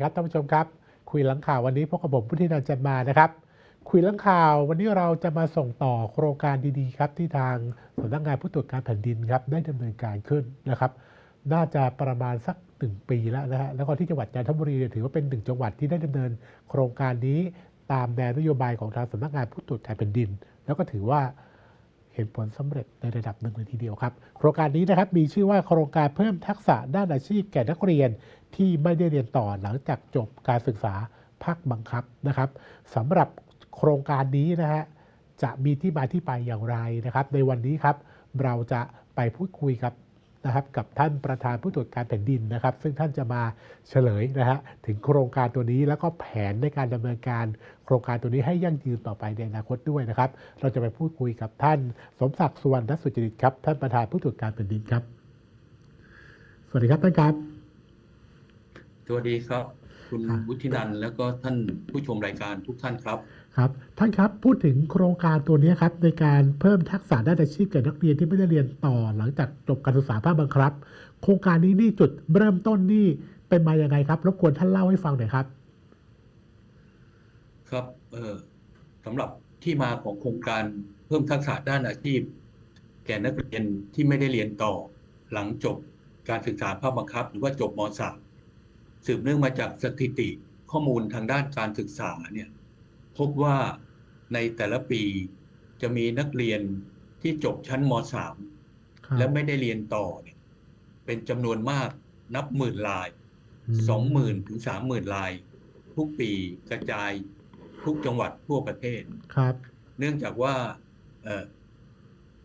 ครับท่านผู้ชมครับ คุยหลังข่าววันนี้พบกับผมพุทธินันจันมานะครับ คุยหลังข่าววันนี้เราจะมาส่งต่อโครงการดีๆครับที่ทางสำนักงานผู้ตรวจการแผ่นดินครับได้ดำเนินการขึ้นนะครับ น่าจะประมาณสักหนึ่งปีแล้วนะฮะแล้วก็ที่จังหวัดจันทบุรีถือว่าเป็นหนึ่งจังหวัดที่ได้ดำเนิน โครงการนี้ตามแนวนโยบายของทางสำนักงานผู้ตรวจการแผ่นดิน แล้วก็ถือว่าเห็นผลสำเร็จในระดับหนึ่งเลยทีเดียวครับ โครงการนี้นะครับมีชื่อว่าโครงการเพิ่มทักษะด้านอาชีพแก่นักเรียน ที่ไม่ได้เรียนต่อหลังจากจบการศึกษาภาคบังคับนะครับสำหรับโครงการนี้นะฮะจะมีที่มาที่ไปอย่างไรนะครับ ในวันนี้ครับเราจะไปพูดคุยกับนะครับกับท่านประธานผู้ตรวจการแผ่นดินนะครับ ซึ่งท่านจะมาเฉลยนะฮะถึงโครงการตัวนี้แล้วก็แผนในการดำเนินการ โครงการตัวนี้ให้ยั่งยืนต่อไปในอนาคตด้วยนะครับ เราจะไปพูดคุยกับท่าน สมศักดิ์สุวรรณสุจริตครับท่านประธานผู้ตรวจการแผ่นดินครับ สวัสดีครับท่านครับ สวัสดีครับ คุณครับ วุฒินันท์แล้วก็ท่านผู้ชมรายการทุกท่านครับ ครับ ท่านครับพูดถึงโครงการตัวนี้ครับในการเพิ่มทักษะด้านอาชีพแก่นักเรียนที่ไม่ได้เรียนต่อหลังจากจบการศึกษาภาคบังคับ โครงการนี้นี่จุดเริ่มต้นนี่เป็นมาอย่างไงครับรบกวนท่านเล่าให้ฟังหน่อยครับ ครับเออสำหรับที่มาของโครงการเพิ่มทักษะด้านอาชีพ แก่นักเรียนที่ไม่ได้เรียนต่อ หลังจบการศึกษาภาคบังคับ หรือว่าจบม .3 สืบเนื่องมาจากสถิติข้อมูลทางด้านการศึกษาเนี่ยพบว่าในแต่ละปีจะมีนักเรียนที่จบชั้นม .3 และไม่ได้เรียนต่อเนี่ยเป็นจำนวนมากนับหมื่นรายสองหมื่นถึงสามหมื่นลาย ทุกปีกระจายทุกจังหวัดทั่วประเทศครับ เนื่องจากว่าเอ่อ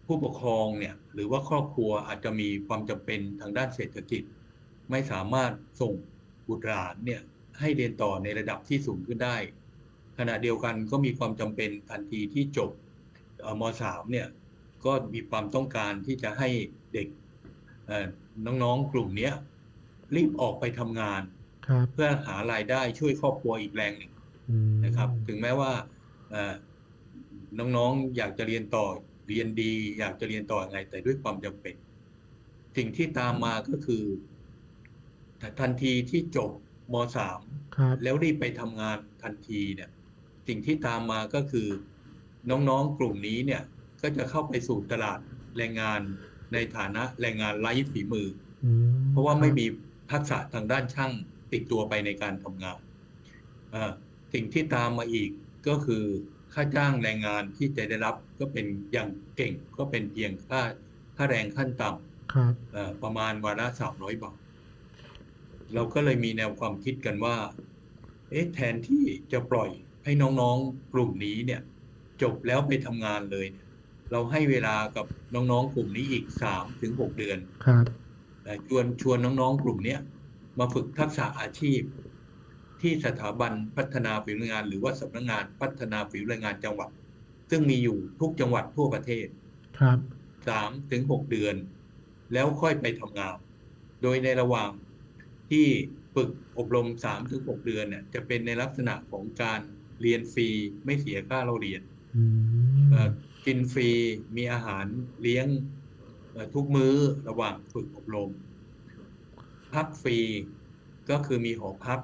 ผู้ปกครองเนี่ย หรือว่าครอบครัวอาจจะมีความจำเป็นทางด้านเศรษฐกิจ ไม่สามารถส่ง บุตรหลานเนี่ยให้เรียนต่อในระดับที่สูงขึ้นได้ ขณะเดียวกันก็มีความจำเป็นทันทีที่จบเอ่อม .3 เนี่ยก็มีความต้องการที่จะให้เด็กเอ่อน้องๆกลุ่มเนี้ยรีบออกไปทำงานครับเพื่อหารายได้ช่วยครอบครัวอีกแรงหนึ่งอืมนะครับ ถึงแม้ว่าเอ่อน้องๆอยากจะเรียนต่อเรียนดี อยากจะเรียนต่อยังไง แต่ด้วยความจำเป็น สิ่งที่ตามมาก็คือ ทันทีที่จบม .3 ครับแล้วรีบไปทำงานทันทีเนี่ย สิ่งที่ตามมาก็คือน้องๆกลุ่มนี้เนี่ย ก็จะเข้าไปสู่ตลาดแรงงานในฐานะแรงงานไร้ฝีมืออืมเพราะว่าคบไม่มีทักษะทางด้านช่างติดตัวไปในการทำงานเอ่อสิ่งที่ตามมาอีกก็คือค่าจ้างแรงงานที่จะได้รับก็เป็นอย่างเก่งก็เป็นเพียงค่าค่าแรงขั้นต่ครับำเอ่อประมาณวันละสามร้อยบาท เราก็เลยมีแนวความคิดกันว่า เอ๊ะแทนที่จะปล่อยให้น้องๆกลุ่มนี้เนี่ย จบแล้วไปทำงานเลยเนี่ยเราให้เวลากับน้องๆกลุ่มนี้อีกสามถึงหกเดือนครับแต่ชวนชวนน้องๆกลุ่มเนี้ยมาฝึกทักษะอาชีพ ที่สถาบันพัฒนาฝีมืองาน หรือว่าสำนักงานพัฒนาฝีมืองานจังหวัด ซึ่งมีอยู่ทุกจังหวัดทั่วประเทศ ครับสามถึงหกเดือน แล้วค่อยไปทำงาน โดยในระหว่าง ที่ฝึกอบรมสามถึงหกเดือนเนี่ยจะเป็นในลักษณะของการเรียนฟรีไม่เสียค่าเราเรียนอืมเอ่อกินฟรีมีอาหารเลี้ยงเอ่อทุกมื้อระหว่างฝึกอบรม พักฟรีก็คือมีหอพัก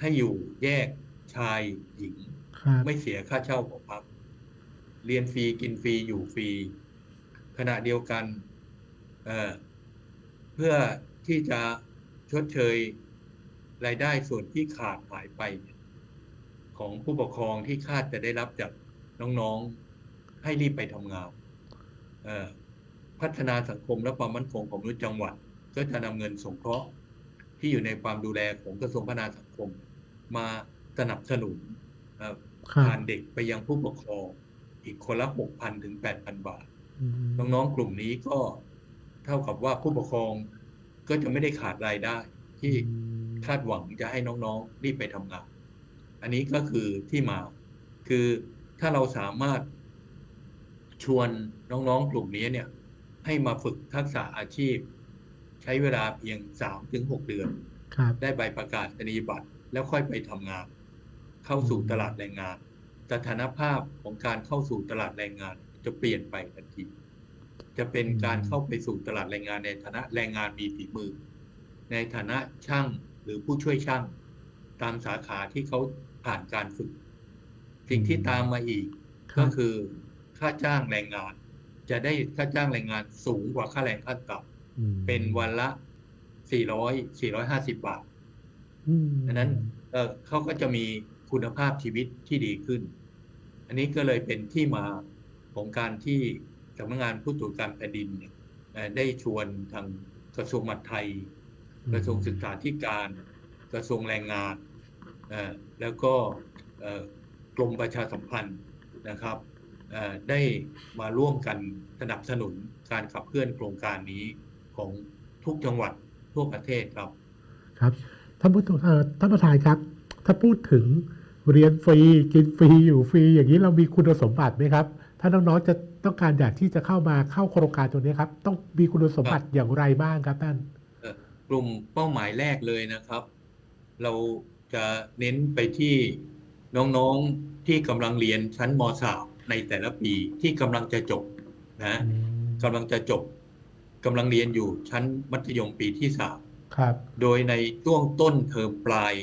ให้อยู่แยกชายหญิงครับไม่เสียค่าเช่าหอพัก เรียนฟรีกินฟรีอยู่ฟรีขณะเดียวกันเอ่อเพื่อที่จะ ชดเชยรายได้ส่วนที่ขาดหายไปเนี่ยของผู้ปกครองที่คาดจะได้รับจากน้องๆให้รีบไปทำงานเอ่อพัฒนาสังคมและความมั่นคงของมนุษย์จังหวัด ก็จะนำเงินสงเคราะห์ที่อยู่ในความดูแลของกระทรวงพัฒนาสังคม มาสนับสนุนเอ่อครับผ่านเด็กไปยังผู้ปกครอง อีกคนละ6,000ถึง8,000บาทอืมน้องๆกลุ่มนี้ก็เท่ากับว่าผู้ปกครอง ก็จะไม่ได้ขาดรายได้ที่อืมคาดหวังจะให้น้องๆรีบไปทำงาน อันนี้ก็คือที่มา คือถ้าเราสามารถชวนน้องๆกลุ่มนี้เนี่ย ให้มาฝึกทักษะอาชีพ ใช้เวลาเพียง3-6เดือนครับได้ใบประกาศนียบัตรแล้วค่อยไปทำงาน เข้าสู่ตลาดแรงงาน สถานภาพของการเข้าสู่ตลาดแรงงานจะเปลี่ยนไปทันที จะเป็นการเข้าไปสู่ตลาดแรงงานในฐานะแรงงานมีฝีมือ ในฐานะช่างหรือผู้ช่วยช่าง ตามสาขาที่เขาผ่านการฝึก สิ่งที่ตามมาอีกคก็รับคือค่าจ้างแรงงาน จะได้ค่าจ้างแรงงานสูงกว่าค่าแรงขั้นต่อืมำเป็นวันละ 400 450 บาทอืมดังนั้นเอ่อเขาก็จะมีคุณภาพชีวิตที่ดีขึ้น อันนี้ก็เลยเป็นที่มาของการที่ สำนักงานผู้ตรวจการแผ่นดินเนี่ยเอ่อได้ชวนทางกระทรวงมหาดไทย กระทรวงศึกษาธิการ กระทรวงแรงงานเอ่อแล้วก็เอ่อกรมประชาสัมพันธ์นะครับเอ่อได้มาร่วมกันสนับสนุนการขับเคลื่อนโครงการนี้ของทุกจังหวัดทั่วประเทศครับ ครับท่านผู้ตรวจเอ่อท่านประธานครับ ถ้าพูดถึงเรียนฟรีกินฟรีอยู่ฟรีอย่างนี้เรามีคุณสมบัติไหมครับ ถ้าน้องๆจะ ต้องการอยากที่จะเข้ามาเข้าโครงการตัวนี้ครับ ต้องมีคุณสมบัติอย่างไรบ้างครับท่านกลุ่มเป้าหมายแรกเลยนะครับ เราจะเน้นไปที่น้องๆที่กำลังเรียนชั้นม .3 ในแต่ละปีที่กำลังจะจบนะกำลังจะจบกำลังเรียนอยู่ชั้นมัธยมปีที่ครับ3โดยในช่วงต้นเทอมปลาย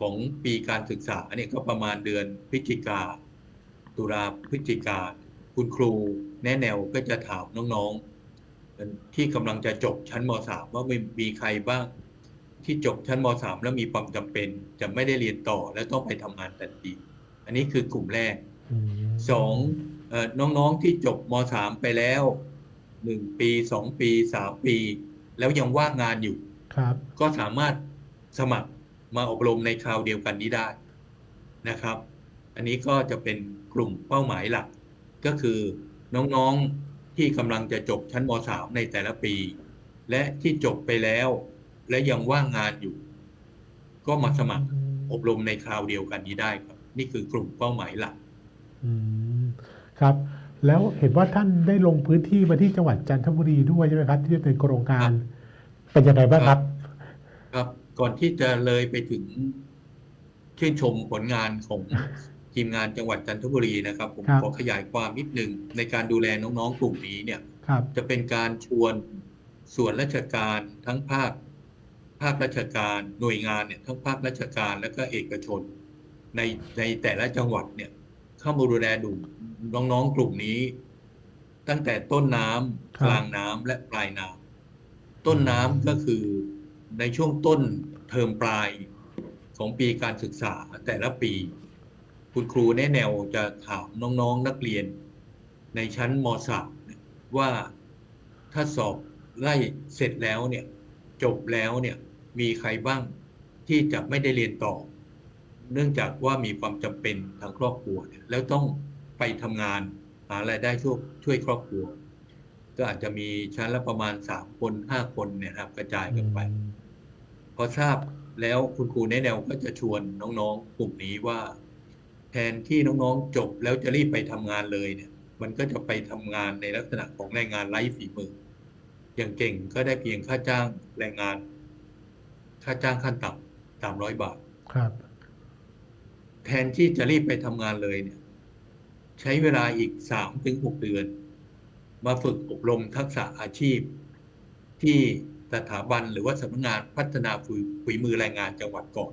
ของปีการศึกษาเนี่ยก็ประมาณเดือนพฤศจิกาตุลาพฤศจิกา คุณครูแนะแนวก็จะถามน้องๆ ที่กำลังจะจบชั้นม .3 ว่ามีมีใครบ้าง ที่จบชั้นม .3 แล้วมีความจำเป็น จะไม่ได้เรียนต่อและต้องไปทำงานทันทีอันนี้คือกลุ่มแรกอืมสองเอ่อน้องๆที่จบม .3 ไปแล้วหนึ่งปีสองปีสามปี แล้วยังว่างงานอยู่ครับก็สามารถสมัครมาอบรมในคราวเดียวกันนี้ได้นะครับ อันนี้ก็จะเป็นกลุ่มเป้าหมายหลัก ก็คือน้องๆที่กำลังจะจบชั้นม .3 ในแต่ละปี และที่จบไปแล้ว และยังว่างงานอยู่ ก็มาสมัครอบรมในคราวเดียวกันนี้ได้ครับ นี่คือกลุ่มเป้าหมายหลักอืมครับ แล้วเห็นว่าท่านได้ลงพื้นที่มาที่จังหวัดจันทบุรีด้วยใช่ไหมครับ ที่เป็นโครงการเป็นยังไงบ้างครับ ครับ ก่อนที่จะเลยไปถึงชื่นชมผลงานของ ทีมงานจังหวัดจันทบุรีนะครับ ผมครับขอขยายความนิดนึงในการดูแลน้องๆกลุ่มนี้เนี่ยครับจะเป็นการชวนส่วนราชการทั้งภาค ภาคราชการหน่วยงานเนี่ยทั้งภาคราชการและก็เอกชน ในในแต่ละจังหวัดเนี่ย เข้ามาดูแลดูน้องๆกลุ่มนี้ ตั้งแต่ต้นน้ำครับกลางน้ำและปลายน้ำต้นน้ำก็คือในช่วงต้นเทอมปลายของปีการศึกษาแต่ละปี คุณครูแนะแนวจะถามน้องๆนักเรียน ในชั้นม .3 เนี่ยว่าถ้าสอบไล่เสร็จแล้วเนี่ยจบแล้วเนี่ยมีใครบ้างที่จะไม่ได้เรียนต่อ เนื่องจากว่ามีความจำเป็นทางครอบครัวเนี่ยแล้วต้องไปทำงานหารายได้ช่วยช่วยครอบครัว ก็อาจจะมีชั้นละประมาณสามคนห้าคนเนี่ยนะครับกระจายกันไป พอทราบแล้วคุณครูแนะแนวก็จะชวนน้องๆกลุ่มนี้ว่า แทนที่น้องๆจบแล้วจะรีบไปทำงานเลยเนี่ย มันก็จะไปทำงานในลักษณะของแรงงานไร้ฝีมือ อย่างเก่งก็ได้เพียงค่าจ้างแรงงาน ค่าจ้างขั้นต่ำสามร้อยบาท ครับ แทนที่จะรีบไปทำงานเลยเนี่ย ใช้เวลาอีกสามถึงหกเดือน มาฝึกอบรมทักษะอาชีพ ที่สถาบันหรือว่าสำนักงานพัฒนาฝีฝีมือแรงงานจังหวัดก่อน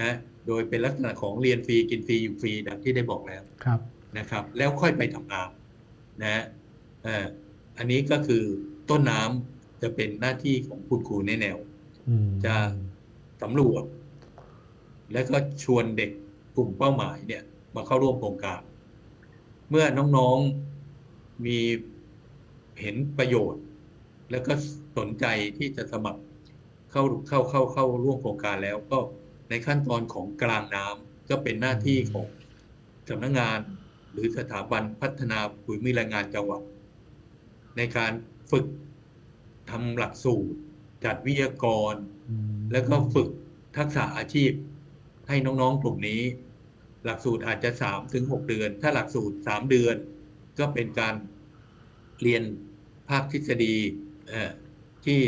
นะโดยเป็นลักษณะของเรียนฟรีกินฟรีอยู่ฟรีดังที่ได้บอกแล้วครับนะครับ แล้วค่อยไปทำงานนะเอ่ออันนี้ก็คือต้นน้ำจะเป็นหน้าที่ของคุณครูแนะแนวอืมจะสำรวจและก็ชวนเด็กกลุ่มเป้าหมายเนี่ยมาเข้าร่วมโครงการ เมื่อน้องๆมีเห็นประโยชน์ แล้วก็สนใจที่จะสมัครเข้าเข้าเข้าเข้าร่วมโครงการแล้วก็ ในขั้นตอนของกลางน้ำก็เป็นหน้าที่ของสำนักงานหรือสถาบันพัฒนาปุ๋ยมือแรงงานจังหวัด ในการฝึกทำหลักสูตร จัดวิทยากร แล้วก็ฝึกทักษะอาชีพ ให้น้องๆกลุ่มนี้ หลักสูตรอาจจะสามถึงหกเดือน ถ้าหลักสูตรสามเดือน ก็เป็นการเรียนภาคทฤษฎีเอ่อที่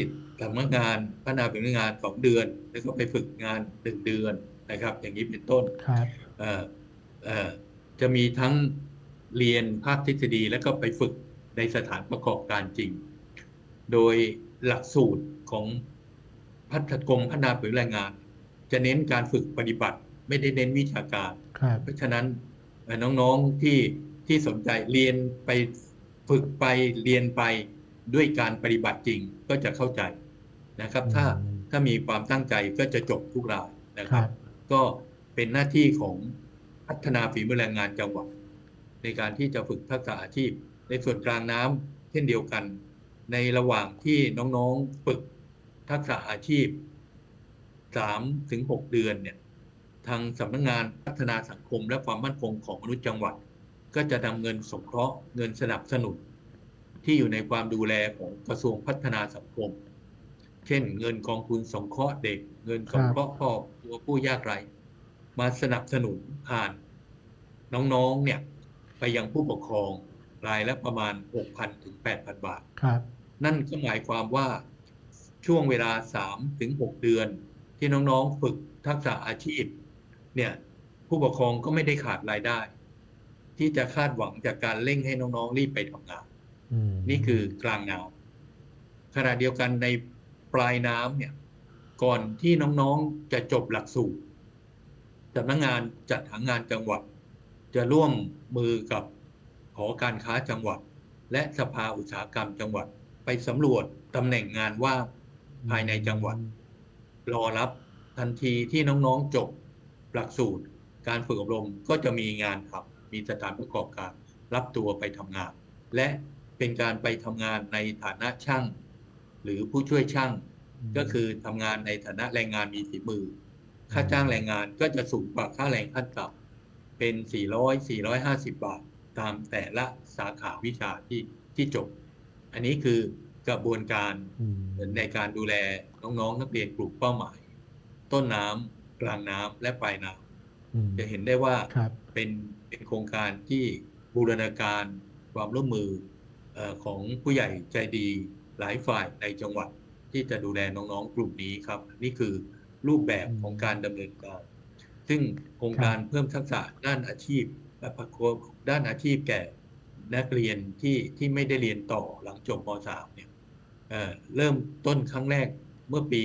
สำนักงานพัฒนาเป็นงานสองเดือน แล้วก็ไปฝึกงานหนึ่งเดือนนะครับ อย่างนี้เป็นต้นครับเอ่อเอ่อจะมีทั้งเรียนภาคทฤษฎีแล้วก็ไปฝึกในสถานประกอบการจริง โดยหลักสูตรของพัฒกรมพัฒนาฝีมือแรงงานจจะเน้นการฝึกปฏิบัติไม่ได้เน้นวิชาการครับเพราะฉะนั้นเอ่อน้องๆที่ที่สนใจเรียนไปฝึกไปเรียนไปด้วยการปฏิบัติจริงก็จะเข้าใจ นะครับ ถ้าอืมถ้ามีความตั้งใจก็จะจบทุกรายนะคครัรับบก็เป็นหน้าที่ของพัฒนาฝีมือแรงงานจังหวัด ในการที่จะฝึกทักษะอาชีพ ในส่วนกลางน้ำเช่นเดียวกัน ในระหว่างที่น้องๆฝึกทักษะอาชีพสามถึงหกเดือนเนี่ยทางสำนักงานพัฒนาสังคมและความมั่นคงของมนุษย์จังหวัด ก็จะนำเงินสงเคราะห์เงินสนับสนุน ที่อยู่ในความดูแลของกระทรวงพัฒนาสังคม เช่น เงินกองทุนสงเคราะห์เด็ก เงินสงเคราะห์ครอบครัวผู้ยากไร้มาสนับสนุนผ่าน น้องๆเนี่ย ไปยังผู้ปกครองรายละประมาณ 6,000 ถึง 8,000 บาทครับ นั่นก็หมายความว่าช่วงเวลา 3 ถึง 6 เดือน ที่น้องๆฝึกทักษะอาชีพ เนี่ย ผู้ปกครองก็ไม่ได้ขาดรายได้ ที่จะคาดหวังจากการเร่งให้น้องๆรีบไปทำงานอืมนี่คือกลางน้ำขณะเดียวกันใน ปลายน้ำเนี่ยก่อนที่น้องๆจะจบหลักสูตรสำนักงานจัดหางานจังหวัด จะร่วมมือกับหอการค้าจังหวัด และสภาอุตสาหกรรมจังหวัด ไปสำรวจตำแหน่งงานว่างภายในจังหวัด รอรับทันทีที่น้องๆจบหลักสูตร การฝึกอบรมก็จะมีงานทำมีสถานประกอบการรับตัวไปทำงาน และเป็นการไปทำงานในฐานะช่าง หรือผู้ช่วยช่างก็คือทำงานในฐานะแรงงานมีฝีมือ ค่าจ้างแรงงานก็จะสูงกว่าค่าแรงขั้นต่ำเป็น 400 450 บาท ตามแต่ละสาขาวิชาที่ที่จบ อันนี้คือกระบวนการอืมในการดูแลน้องๆนักเรียนกลุ่มเป้าหมาย ต้นน้ำกลางน้ำและปลายน้อืมำจะเห็นได้ว่าครับเป็นเป็นโครงการที่บูรณาการความร่วมมือเอ่อของผู้ใหญ่ใจดี หลายฝ่ายในจังหวัดที่จะดูแลน้องๆ กลุ่มนี้ครับ นี่คือรูปแบบของการดำเนินการ ซึ่งโครงการเพิ่มทักษะด้านอาชีพและพัฒนาด้านอาชีพแก่นักเรียนที่ที่ไม่ได้เรียนต่อหลังจบม .3 เนี่ยเอ่อเริ่มต้นครั้งแรกเมื่อปี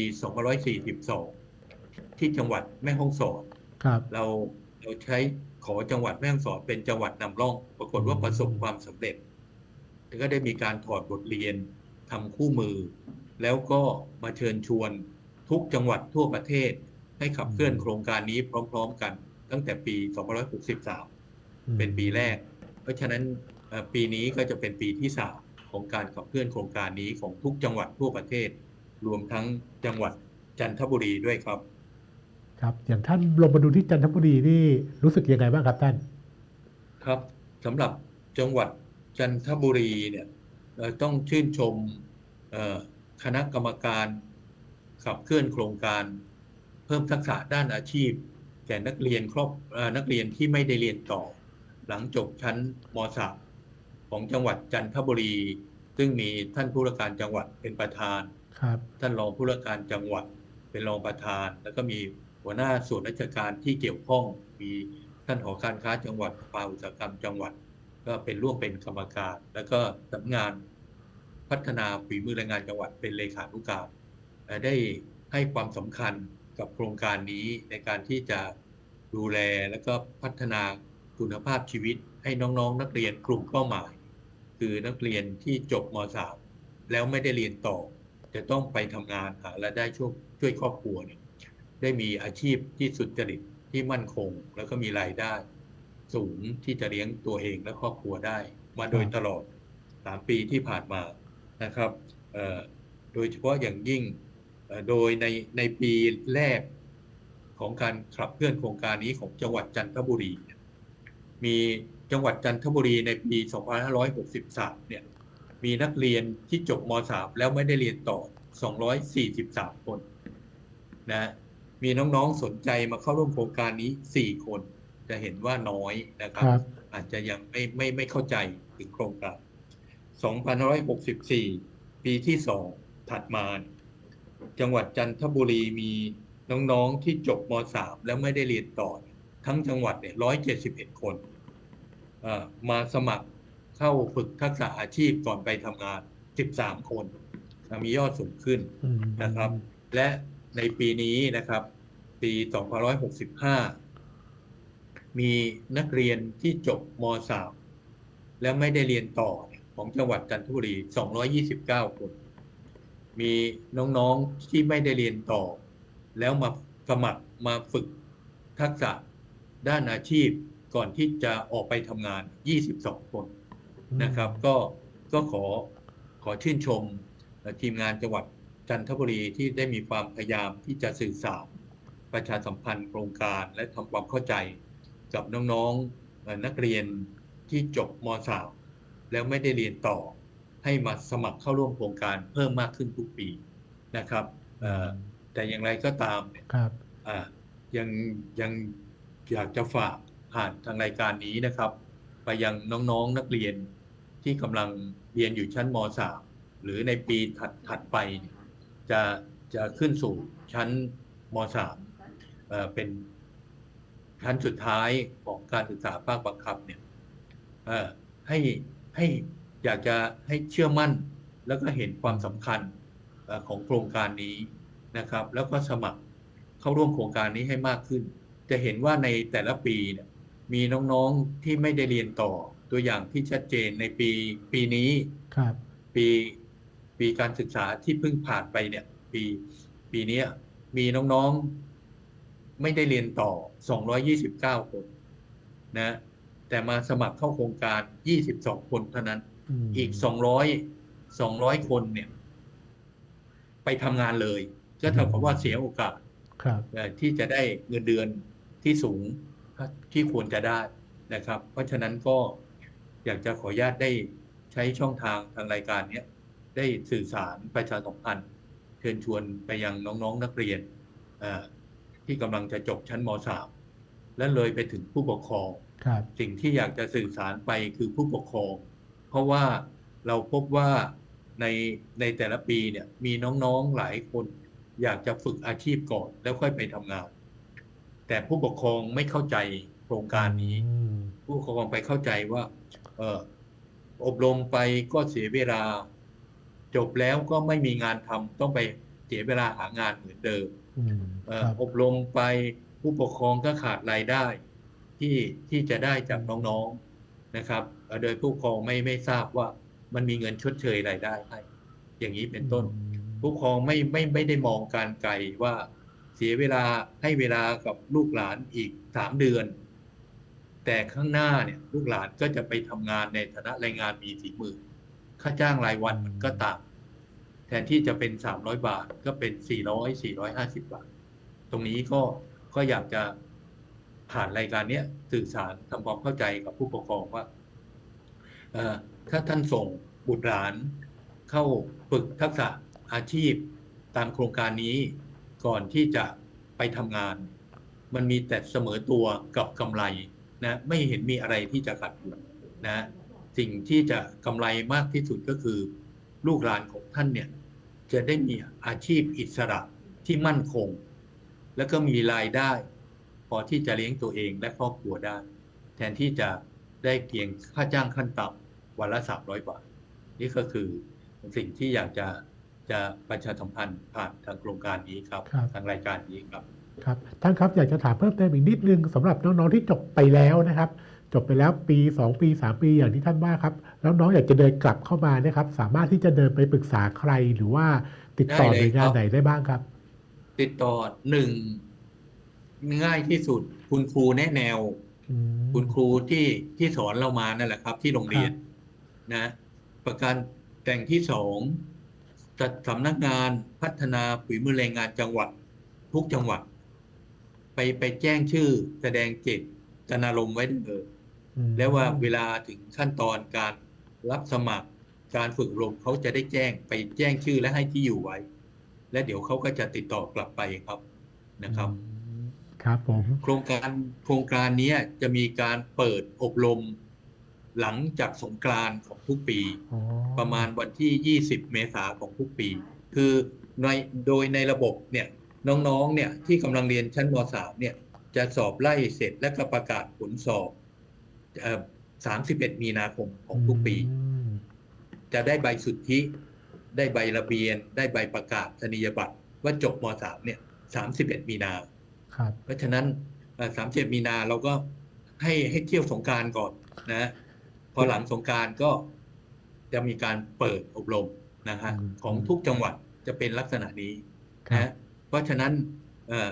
2542 ที่จังหวัดแม่ฮ่องสอนครับเราเราใช้ขอจังหวัดแม่ฮ่องสอนเป็นจังหวัดนำร่อง ปรากฏว่าอืมประสบความสำเร็จแล้วก็ได้มีการถอดบทเรียน ทำคู่มือ แล้วก็มาเชิญชวนทุกจังหวัดทั่วประเทศ ให้ขับเคลื่อนโครงการนี้พร้อม ๆ กัน ตั้งแต่ปี 2563 เป็นปีแรก เพราะฉะนั้นเอ่อปีนี้ก็จะเป็นปีที่สามของการขับเคลื่อนโครงการนี้ของทุกจังหวัดทั่วประเทศ รวมทั้งจังหวัดจันทบุรีด้วยครับ ครับ อย่างท่านลงมาดูที่จันทบุรีนี่รู้สึกยังไงบ้างครับท่าน ครับสำหรับจังหวัดจันทบุรีเนี่ยเอ่อ ต้องชื่นชมเอ่อคณะกรรมการขับเคลื่อนโครงการเพิ่มทักษะด้านอาชีพ แก่นักเรียนครอบเอ่อนักเรียนที่ไม่ได้เรียนต่อ หลังจบชั้นม .3 ของจังหวัดจันทบุรี ซึ่งมีท่านผู้ว่าการจังหวัดเป็นประธานครับท่านรองผู้ว่าการจังหวัดเป็นรองประธาน แล้วก็มีหัวหน้าส่วนราชการที่เกี่ยวข้องมีท่านหอการค้าจังหวัดสภาอุตสาหกรรมจังหวัด ก็เป็นร่วมเป็นกรรมการ แล้วก็สำนักงานพัฒนาฝีมือแรงงานจังหวัดเป็นเลขานุการได้ให้ความสำคัญกับโครงการนี้ในการที่จะดูแลแล้วก็พัฒนาคุณภาพชีวิตให้น้องๆ นักเรียนกลุ่มเป้าหมาย คือนักเรียนที่จบม .3 แล้วไม่ได้เรียนต่อ จะต้องไปทำงานหารายได้ช่วยช่วยครอบครัวเนี่ยได้มีอาชีพที่สุจริตที่มั่นคง แล้วก็มีรายได้ สูงที่จะเลี้ยงตัวเองและครอบครัวได้ มาโดยตลอด 3 ปีที่ผ่านมานะครับโดยเฉพาะอย่างยิ่งโดยในในปีแรกของการขับเคลื่อนโครงการนี้ของจังหวัดจันทบุรี มีจังหวัดจันทบุรีในปี 2563 เนี่ย มีนักเรียนที่จบม .3 แล้วไม่ได้เรียนต่อ 243 คนนะ มีน้องๆสนใจมาเข้าร่วมโครงการนี้ 4 คน จะเห็นว่าน้อยนะครับครับ อาจจะยังไม่ไม่ไม่เข้าใจถึงโครงการ 2564 ปีที่2ถัดมา จังหวัดจันทบุรีมีน้องๆที่จบม .3 แล้วไม่ได้เรียนต่อ ทั้งจังหวัดเนี่ย 171 คนเอ่อมาสมัครเข้าฝึกทักษะอาชีพก่อนไปทำงาน 13 คนอะมียอดสูงขึ้นอืมนะครับ และในปีนี้นะครับ ปี 2565 มีนักเรียนที่จบม .3 แล้วไม่ได้เรียนต่อเนี่ยของจังหวัดจันทบุรี 229 คน มีน้องๆที่ไม่ได้เรียนต่อ แล้วมาสมัครมาฝึกทักษะด้านอาชีพก่อนที่จะออกไปทำงาน 22 คนนะครับ ก็ก็ขอขอชื่นชมเอ่อทีมงานจังหวัดจันทบุรีที่ได้มีความพยายามที่จะสื่อสารประชาสัมพันธ์โครงการและทำความเข้าใจ กับน้องๆนักเรียนที่จบม .3 แล้วไม่ได้เรียนต่อ ให้มาสมัครเข้าร่วมโครงการเพิ่มมากขึ้นทุกปีนะครับแต่อย่างไรก็ตามเนี่ยครับยังยังอยากจะฝากผ่านทางรายการนี้นะครับ ไปยังน้องๆนักเรียนที่กำลังเรียนอยู่ชั้นม .3 หรือในปีถัดถัดไป จะจะขึ้นสู่ชั้นม .3 เอ่อเป็น ชั้นสุดท้ายของการศึกษาภาคบังคับเนี่ยเอ่อให้ให้อยากจะให้เชื่อมั่น แล้วก็เห็นความสำคัญเอ่อของโครงการนี้นะครับ แล้วก็สมัครเข้าร่วมโครงการนี้ให้มากขึ้น จะเห็นว่าในแต่ละปีเนี่ยมีน้องๆที่ไม่ได้เรียนต่อตัวอย่างที่ชัดเจนในปีปีนี้ครับ ปีปีการศึกษาที่เพิ่งผ่านไปเนี่ย ปีปีเนี้ยมีน้องๆ ไม่ได้เรียนต่อ 229 คนนะ แต่มาสมัครเข้าโครงการ 22 คนเท่านั้นมอีก 200 200 คนเนี่ย ไปทำงานเลย ก็เท่ากับว่าเสียโอกาสครับเอ่อที่จะได้เงินเดือนที่สูงที่ควรจะได้นะครับ เพราะฉะนั้นก็อยากจะขออนุญาตได้ใช้ช่องทางทางรายการเนี้ยได้สื่อสารประชาสัมพันธ์เชิญชวนไปยังน้องๆนักเรียนเอ่อ ที่กำลังจะจบชั้นม .3 และเลยไปถึงผู้ปกครองครับสิ่งที่อยากจะสื่อสารไปคือผู้ปกครอง เพราะว่าเราพบว่าในในแต่ละปีเนี่ยมีน้องๆหลายคน อยากจะฝึกอาชีพก่อน แล้วค่อยไปทำงาน แต่ผู้ปกครองไม่เข้าใจโครงการนี้อืมผู้ปกครองไปเข้าใจว่า เอออบรมไปก็เสียเวลา จบแล้วก็ไม่มีงานทำต้องไปเสียเวลาหางานเหมือนเดิม อืมเอ่คอรับอบรมไปผู้ปกครองก็ขาดรายได้ที่ที่จะได้จากน้องๆนะครับเอ่อโดยผู้ปกครองไม่ไม่ทราบว่ามันมีเงินชดเชยรายได้ให้อย่างนี้เป็นต้น ผู้ปกครองไม่ไม่ไม่ได้มองการไกลว่าเสียเวลาให้เวลากับลูกหลานอีกสามเดือน แต่ข้างหน้าเนี่ยลูกหลานก็จะไปทำงานในฐานะแรงงานมีฝีมือ ค่าจ้างรายวันมันก็ต่ำ แทนที่จะเป็นสามร้อยบาทก็เป็นสี่ร้อยสี่ร้อยห้าสิบบาท ตรงนี้ก็ก็อยากจะผ่านรายการเนี้ยสื่อสารทำความเข้าใจกับผู้ปกครองว่าถ้าท่านส่งบุตรหลานเข้าฝึกทักษะอาชีพตามโครงการนี้ก่อนที่จะไปทำงาน มันมีแต่เสมอตัวกับกำไรนะไม่เห็นมีอะไรที่จะขาดทุนนะสิ่งที่จะกำไรมากที่สุดก็คือลูกหลานของท่านเนี่ย จะได้มีอาชีพอิสระที่มั่นคง แล้วก็มีรายได้ พอที่จะเลี้ยงตัวเองและครอบครัวได้ แทนที่จะได้เพียงค่าจ้างขั้นต่ำวันละ300บาท นี่ก็คือสิ่งที่อยากจะจะประชาสัมพันธ์ผ่านทางโครงการนี้ครับครับทางรายการนี้ครับครับท่านครับอยากจะถามเพิ่มเติมอีกนิดนึงสำหรับน้องๆที่จบไปแล้วนะครับ จบไปแล้วปี 2 ปี 3 ปีอย่างที่ท่านว่าครับ แล้วน้องอยากจะเดินกลับเข้ามาเนะครับ สามารถที่จะเดินไปปรึกษาใครหรือว่าติดต่อได้หเลยน่วยงานครับไหนได้บ้างครับ ติดต่อหนึ่งง่ายที่สุด คุณครูแนะแนวอืมคุณครูที่ที่สอนเรามานั่นแหละครับ ที่โรงเรียนนะ ประการแต่งที่สองจัดสำนักงานพัฒนาฝีมือแรงงานจังหวัด ทุกจังหวัด ไปไปแจ้งชื่อแสดงเจตนารมณ์ไว้ได้เลยอืม แล้วว่าเวลาถึงขั้นตอนการรับสมัครการฝึกอบรมเขาจะได้แจ้งไปแจ้งชื่อและให้ที่อยู่ไว้ และเดี๋ยวเขาก็จะติดต่อกลับไปครับนะครับอืมครับผมโครงการโครงการเนี้ยจะมีการเปิดอบรมหลังจากสงกรานต์ของทุกปีอ๋อประมาณวันที่ 20 เมษาของทุกปี คือในโดยในระบบเนี่ยน้องๆเนี่ยที่กำลังเรียนชั้นม .3 เนี่ยจะสอบไล่เสร็จและก็ประกาศผลสอบ เอ่อ31มีนาคมของทุกปีอืมจะได้ใบสุทธิ ได้ใบระเบียน ได้ใบประกาศนียบัตรว่าจบม .3 เนี่ย31มีนาคครับเพราะฉะนั้นสามเจ็ดมีนาเราก็ให้ให้เที่ยวสงกรารก่อนนะ พอหลังสงกรารก็จะมีการเปิดอบรมนะฮะอืมของทุกจังหวัดจะเป็นลักษณะนี้ครับนะเพราะฉะนั้นเอ่อ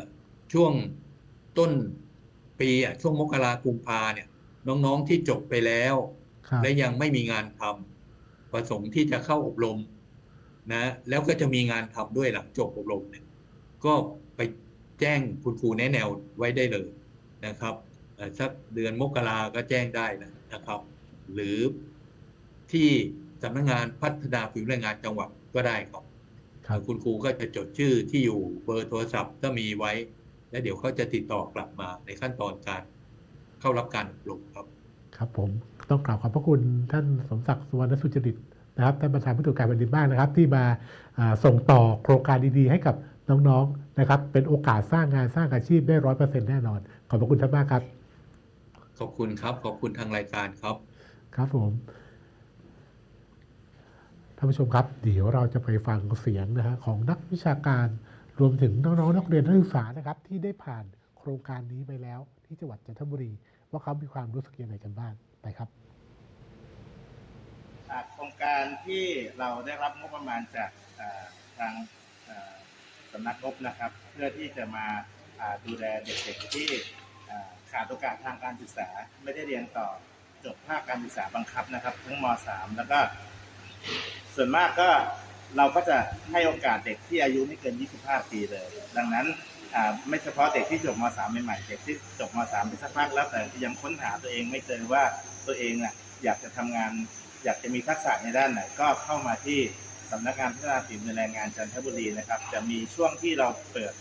ช่วงต้นปีอะช่วงมกรากุมภาเนี่ย น้องๆที่จบไปแล้วครับและยังไม่มีงานทำประสงค์ที่จะเข้าอบรมนะ แล้วก็จะมีงานทำด้วยหลังจบอบรมเนี่ย ก็ไปแจ้งคุณครูแนะแนวไว้ได้เลยนะครับเอ่อสักเดือนมกราก็แจ้งได้นะนะครับ หรือที่สำนักงานพัฒนาฝีมือแรงงานจังหวัดก็ได้ครับครับคุณครูก็จะจดชื่อที่อยู่เบอร์โทรศัพท์ก็มีไว้ และเดี๋ยวเขาจะติดต่อกลับมาในขั้นตอนการ เข้ารับการอบรมครับ ครับผมต้องกล่าวขอบพระคุณท่านสมศักดิ์สุวรรณสุจริตนะครับท่านประธานผู้ตรวจการแผ่นดินมากนะครับ ที่มาอ่าส่งต่อโครงการดีๆ ให้กับน้องๆนะครับ เป็นโอกาสสร้างงานสร้างอาชีพได้ร้อยเปอร์เซ็นต์แน่นอน ขอบพระคุณท่านมากครับ ขอบคุณครับ ขอบคุณทางรายการครับ ครับผมท่านผู้ชมครับ เดี๋ยวเราจะไปฟังเสียงนะฮะของนักวิชาการรวมถึงน้องๆนักเรียนนักศึกษานะครับ ที่ได้ผ่านโครงการนี้ไปแล้ว ที่จังหวัดจันทบุรี ว่าเขามีความรู้สึกยังไงกันบ้างไปครับโครงการที่เราได้รับงบประมาณจากทางสำนักงบนะครับ เพื่อที่จะมาดูแลเด็กๆที่ขาดโอกาสทางการศึกษาไม่ได้เรียนต่อจบภาคการศึกษาบังคับนะครับ ทั้งม .3 แล้วก็ส่วนมากก็เราก็จะให้โอกาสเด็กที่อายุไม่เกิน 25 ปีเลย ดังนั้น ไม่เฉพาะเด็กที่จบม .3 ใหม่ๆเด็กที่จบม .3 ไปสักพักแล้วแต่ยังค้นหาตัวเองไม่เจอว่าตัวเองอะอยากจะทำงาน อยากจะมีทักษะในด้านไหนก็เข้ามาที่สำนักงานพัฒนาฝีมือแรงงานจันทบุรีนะครับ จะมีช่วงที่เราเปิด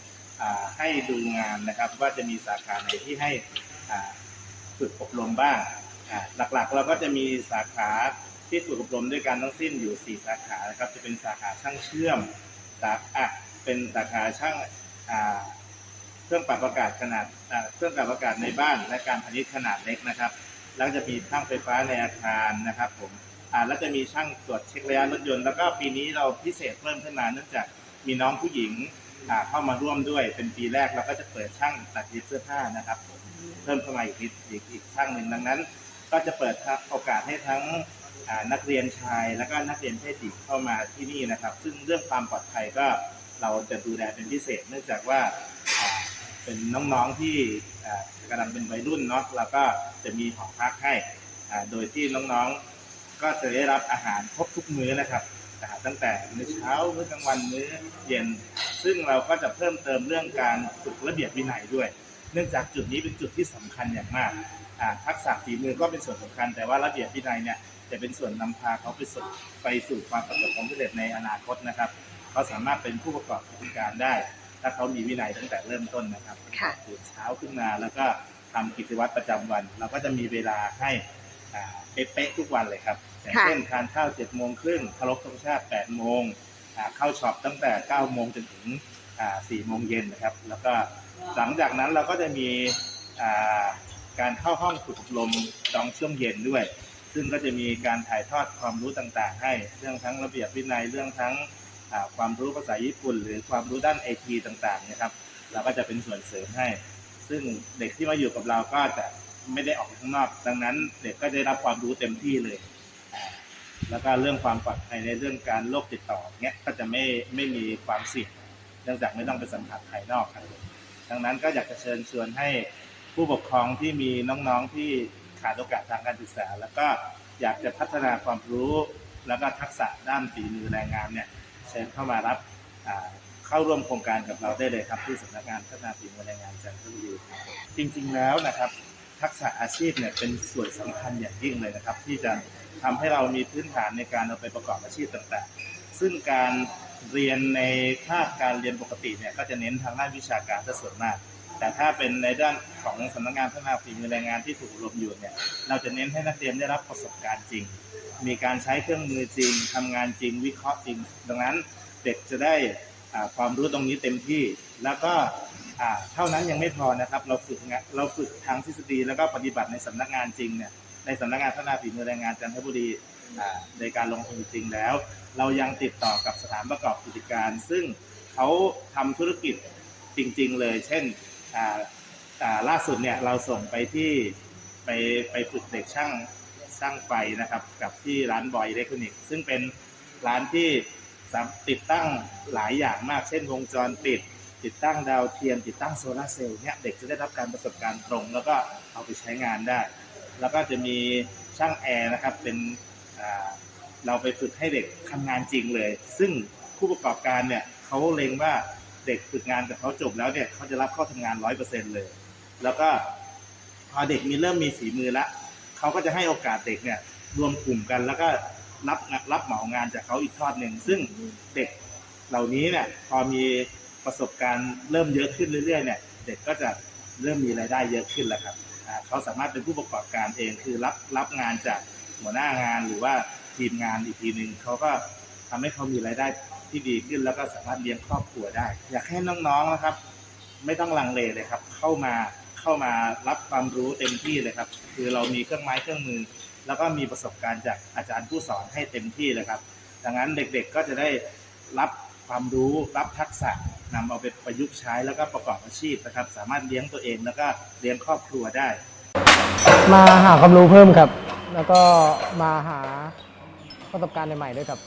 ให้ดูงานนะครับ ว่าจะมีสาขาไหนที่ให้ฝึกอบรมบ้างหลักๆ เราก็จะมีสาขาที่ฝึกอบรมด้วยกันทั้งสิ้นอยู่ 4 สาขานะครับ จะเป็นสาขาช่างเชื่อมสาอะเป็นสาขาช่าง เครื่องปรับอากาศขนาดเครื่องปรับอากาศในบ้าน และการพาณิชย์ขนาดเล็กนะครับ แล้วจะมีช่างไฟฟ้าในอาคารนะครับผมแล้วจะมีช่างตรวจเช็คระยะรถยนต์ แล้วก็ปีนี้เราพิเศษเพิ่มขึ้นมาเนื่องจากมีน้องผู้หญิงเข้ามาร่วมด้วยเป็นปีแรกเราก็จะเปิดช่างตัดเย็บเสื้อผ้านะครับผมเพิ่มเข้ามาอีกอีกอีกช่างหนึ่งดังนั้น ก็จะเปิดโอกาสให้ทั้งนักเรียนชาย แล้วก็นักเรียนเพศหญิงเข้ามาที่นี่นะครับ ซึ่งเรื่องความปลอดภัยก็ เราจะดูแลเป็นพิเศษ เนื่องจากว่าเป็นน้องๆที่กำลังเป็นวัยรุ่นเนาะแล้วก็จะมีหอพักให้โดยที่น้องๆก็จะได้รับอาหารครบทุกมื้อนะครับตั้งแต่มื้อเช้ามื้อกลางวันมื้อเย็น ซึ่งเราก็จะเพิ่มเติมเรื่องการฝึกระเบียบวินัยด้วย เนื่องจากจุดนี้เป็นจุดที่สำคัญอย่างมากทักษะฝีมือก็เป็นส่วนสำคัญ แต่ว่าระเบียบวินัยเนี่ยจะเป็นส่วนนำพาเขาไปสู่ไปสู่ความประสบความสำเร็จในอนาคตนะครับ เขาสามารถเป็นผู้ประกอบกิจการได้ ถ้าเขามีวินัยตั้งแต่เริ่มต้นนะครับค่ะ ตื่นเช้าขึ้นมาแล้วก็ทำกิจวัตรประจำวัน เราก็จะมีเวลาให้อ่าเป๊ะๆทุกวันเลยครับอย่างค่ะ เช่นทานข้าวเจ็ดโมงครึ่งเคารพธงชาติแปดโมงอ่าเข้าช็อปตั้งแต่เก้าโมงจนถึงอ่าสี่โมงเย็นนะครับ แล้วก็หลังจากนั้นเราก็จะมีอ่าการเข้าห้องฝึกอบรมตอนช่วงเย็นด้วย ซึ่งก็จะมีการถ่ายทอดความรู้ต่างๆ ให้เรื่องทั้งระเบียบวินัยเรื่องทั้งอ่า ความรู้ภาษาญี่ปุ่น หรือความรู้ด้านไอทีต่างๆนะครับ เราก็จะเป็นส่วนเสริมให้ ซึ่งเด็กที่มาอยู่กับเราก็จะไม่ได้ออกไปข้างนอก ดังนั้นเด็กก็ได้รับความรู้เต็มที่เลย แล้วก็เรื่องความปลอดภัยในเรื่องการโรคติดต่อเนี้ยก็จะไม่ไม่มีความเสี่ยง เนื่องจากไม่ต้องไปสัมผัสภายนอกครับดังนั้นก็อยากจะเชิญชวนให้ผู้ปกครองที่มีน้องๆที่ขาดโอกาสทางการศึกษา แล้วก็อยากจะพัฒนาความรู้ แล้วก็ทักษะด้านฝีมือแรงงานเนี่ย ชิญเข้ามารับเข้าร่วมโครงการกับเราได้เลยครับที่สำนักงานพัฒนาฝีมือแรงงานจันทบุรีครับจริง ๆ แล้วนะครับ ทักษะอาชีพเนี่ยเป็นส่วนสำคัญอย่างยิ่งเลยนะครับ ที่จะทำให้เรามีพื้นฐานในการเอาไปประกอบอาชีพต่างๆ ซึ่งการเรียนในคาบการเรียนปกติเนี่ยก็จะเน้นทางด้านวิชาการซะส่วนมาก แต่ถ้าเป็นในด้านของสำนักงานพัฒนาฝีมือแรงงานที่ถูกอบรมอยู่เนี่ยเราจะเน้นให้นักเรียนได้รับประสบการณ์จริง มีการใช้เครื่องมือจริงทำงานจริง วิเคราะห์จริง ดังนั้นเด็กจะได้ความรู้ตรงนี้เต็มที่ แล้วก็เท่านั้นยังไม่พอนะครับ เราฝึกเราฝึกทางทฤษฎีแล้วก็ปฏิบัติในสำนักงานจริงเนี่ยในสำนักงานพัฒนาฝีมือแรงงานจันทบุรีในการลงทุนจริงแล้ว เรายังติดต่อกับสถานประกอบกิจการ ซึ่งเขาทำธุรกิจจริง ๆ เลย เช่นล่าสุดเนี่ยเราส่งไปที่ไปไปฝึกเด็กช่าง ช่างไฟนะครับ กับที่ร้านบอยอิเล็กทรอนิกส์ซึ่งเป็นร้านที่ติดตั้งหลายอย่างมาก เช่นวงจรปิด ติดตั้งดาวเทียม ติดตั้งโซลาเซลล์เนี่ยเด็กจะได้รับการประสบการณ์ตรง แล้วก็เอาไปใช้งานได้ แล้วก็จะมีช่างแอร์นะครับเป็นเราไปฝึกให้เด็กทำงานจริงเลย ซึ่งผู้ประกอบการเนี่ยเขาเล็งว่าเด็กฝึกงานกับเขาจบแล้วเนี่ยเขาจะรับเข้าทำงานร้อยเปอร์เซ็นเลย แล้วก็พอเด็กมีเริ่มมีฝีมือละ เขาก็จะให้โอกาสเด็กเนี่ยรวมกลุ่มกันแล้วก็รับรับเหมางานจากเขาอีกทอดหนึ่งซึ่งเด็กเหล่านี้เนี่ยพอมีประสบการณ์เริ่มเยอะขึ้นเรื่อยๆเนี่ยเด็กก็จะเริ่มมีรายได้เยอะขึ้นแล้วครับเขาสามารถเป็นผู้ประกอบการเองคือรับรับงานจากหัวหน้างานหรือว่าทีมงานอีกทีหนึ่งเขาก็ทำให้เขามีรายได้ที่ดีขึ้น แล้วก็สามารถเลี้ยงครอบครัวได้ อยากให้น้องๆนะครับ ไม่ต้องลังเลเลยครับ เข้ามา เข้ามารับความรู้เต็มที่เลยครับ คือเรามีเครื่องไม้เครื่องมือ แล้วก็มีประสบการณ์จากอาจารย์ผู้สอนให้เต็มที่เลยครับ ดังนั้นเด็กๆก็จะได้รับความรู้รับทักษะนำเอาไปประยุกต์ใช้แล้วก็ประกอบอาชีพนะครับ สามารถเลี้ยงตัวเองแล้วก็เลี้ยงครอบครัวได้ มาหาความรู้เพิ่มครับ แล้วก็มาหาประสบการณ์ใหม่ๆด้วยครับ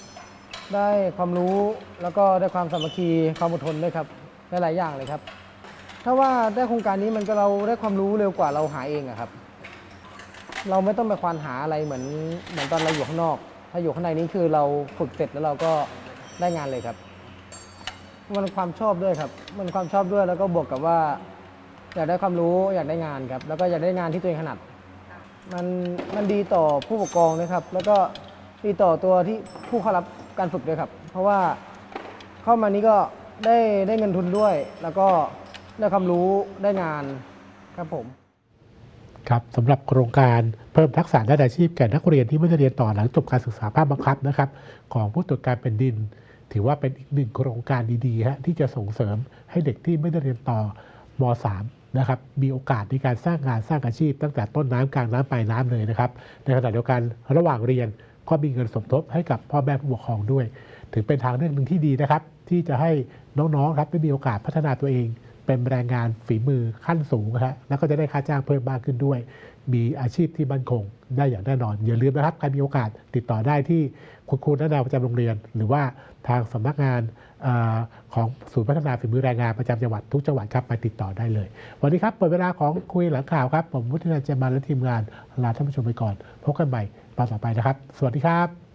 ได้ความรู้แล้วก็ได้ความสามัคคีความอดทนด้วยครับได้หลายอย่างเลยครับ ถ้าว่าได้โครงการนี้มันก็เราได้ความรู้เร็วกว่าเราหาเองอะครับ เราไม่ต้องไปควานหาอะไรเหมือนเหมือนตอนเราอยู่ข้างนอก ถ้าอยู่ข้างในนี้คือเราฝึกเสร็จแล้วเราก็ได้งานเลยครับ มันความชอบด้วยครับ มันความชอบด้วยแล้วก็บวกกับว่า อยากได้ความรู้อยากได้งานครับ แล้วก็อยากได้งานที่ตัวเองถนัด มันมันดีต่อผู้ปกครองนะครับ แล้วก็ดีต่อตัวที่ผู้เข้ารับการฝึกด้วยครับ เพราะว่าเข้ามานี้ก็ได้ได้เงินทุนด้วย แล้วก็ ได้ความรู้ได้งานครับผม ครับสำหรับโครงการเพิ่มทักษะด้านอาชีพแก่นักเรียนที่ไม่ได้เรียนต่อหลังจบการศึกษาภาคบังคับนะครับ ของผู้ตรวจการแผ่นดิน ถือว่าเป็นอีกหนึ่งโครงการดีๆฮะที่จะส่งเสริมให้เด็กที่ไม่ได้เรียนต่อม .3 นะครับมีโอกาสในการสร้างงานสร้างอาชีพ ตั้งแต่ต้นน้ำกลางน้ำปลายน้ำเลยนะครับในขณะเดียวกันระหว่างเรียนก็มีเงินสมทบให้กับพ่อแม่ผู้ปกครองด้วย ถือเป็นทางเลือกหนึ่งที่ดีนะครับ ที่จะให้น้องๆครับได้มีโอกาสพัฒนาตัวเอง เป็นแรงงานฝีมือขั้นสูงนะฮะแล้วก็จะได้ค่าจ้างเพิ่มมากขึ้นด้วย มีอาชีพที่มั่นคงได้อย่างแน่นอน อย่าลืมนะครับ ใครมีโอกาสติดต่อได้ที่คุณครูแนะแนวประจำโรงเรียน หรือว่าทางสำนักงานอของศูนย์พัฒนาฝีมือแรงงานประจำจังหวัดทุกจังหวัดครับไปติดต่อได้เลย วันนี้ครับเปิดเวลาของคุยหลังข่าวครับ ผมวุฒินันเจยมาและทีมงานลาท่านผู้ชมไปก่อนพบกันใหม่ตอนต่อไปนะครับ สวัสดีครับ